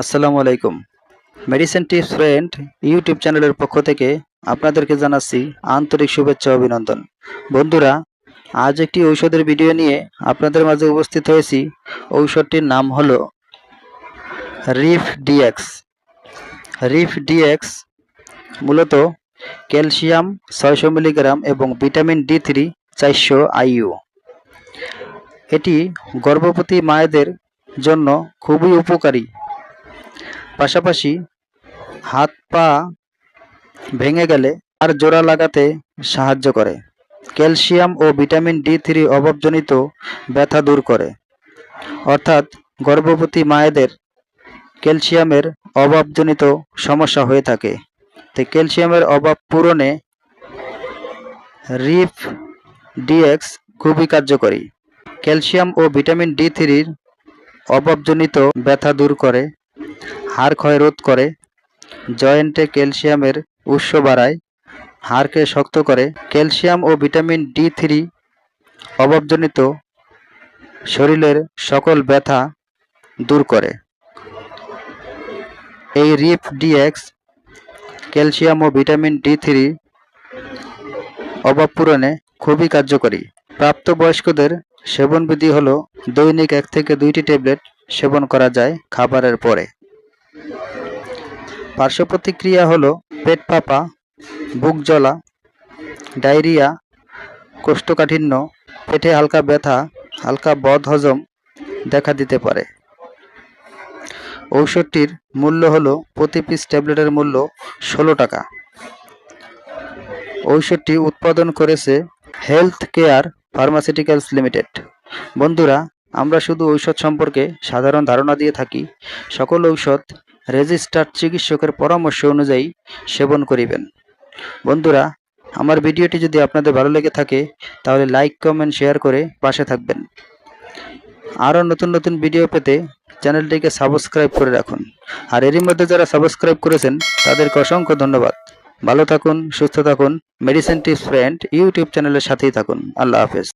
আসসালামু আলাইকুম। Medicine tips friend YouTube চ্যানেলের পক্ষ থেকে আপনাদেরকে জানাচ্ছি আন্তরিক শুভেচ্ছা, অভিনন্দন। বন্ধুরা, আজ একটি ঔষধের ভিডিও নিয়ে আপনাদের মাঝে উপস্থিত হয়েছি। ঔষধটির নাম হলো রিফ ডিএক্স রিফ ডিএক্স মূলত ক্যালসিয়াম ছয়শো মিলিগ্রাম এবং ভিটামিন ডি থ্রি চারশো আইইউ। এটি গর্ভবতী মায়েদের জন্য খুবই উপকারী। পাশাপাশি হাত পা ভেঙে গেলে আর জোড়া লাগাতে সাহায্য করে। ক্যালসিয়াম ও ভিটামিন ডি থ্রি অভাবজনিত ব্যথা দূর করে। অর্থাৎ গর্ভবতী মায়েদের ক্যালসিয়ামের অভাবজনিত সমস্যা হয়ে থাকে। তো ক্যালসিয়ামের অভাব পূরণে রিফ ডিএক্স খুবই কার্যকরী। ক্যালসিয়াম ও ভিটামিন ডি থ্রির অভাবজনিত ব্যথা দূর করে। হাড় ক্ষয় রোধ করে। জয়েন্টে ক্যালসিয়ামের উৎস বাড়ায়, হাড়কে শক্ত করে। ক্যালসিয়াম ও ভিটামিন ডি থ্রি অভাবজনিত শরীরের সকল ব্যথা দূর করে। এই রিপ ডিএক্স ক্যালসিয়াম ও ভিটামিন ডি থ্রি অভাব পূরণে খুবই কার্যকরী। প্রাপ্তবয়স্কদের সেবনবিধি হলো দৈনিক এক থেকে দুইটি ট্যাবলেট সেবন করা যায় খাবারের পরে। পার্শ্ব প্রতিক্রিয়া হলো পেট ফাঁপা বুক জ্বলা, ডায়রিয়া, কোষ্ঠকাঠিন্য, পেটে হালকা ব্যথা, হালকা বদ হজম দেখা দিতে পারে। ঔষধটির মূল্য হলো প্রতি পিস ট্যাবলেটের মূল্য ষোলো টাকা। ঔষধটি উৎপাদন করেছে হেলথ কেয়ার ফার্মাসিউটিক্যালস লিমিটেড। বন্ধুরা আমরা শুধু ঔষধ সম্পর্কে সাধারণ ধারণা দিয়ে থাকি। সকল ঔষধ রেজিস্টার্ড চিকিৎসকের পরামর্শ অনুযায়ী সেবন করিবেন। বন্ধুরা, আমার ভিডিওটি যদি আপনাদের ভালো লেগে থাকে, তাহলে লাইক, কমেন্ট, শেয়ার করে পাশে থাকবেন। আরও নতুন নতুন ভিডিও পেতে চ্যানেলটিকে সাবস্ক্রাইব করে রাখুন। আর এরই মধ্যে যারা সাবস্ক্রাইব করেছেন, তাদেরকে অসংখ্য ধন্যবাদ। ভালো থাকুন, সুস্থ থাকুন। মেডিসিন টিপস ফ্রেন্ড ইউটিউব চ্যানেলের সাথেই থাকুন। আল্লাহ হাফেজ।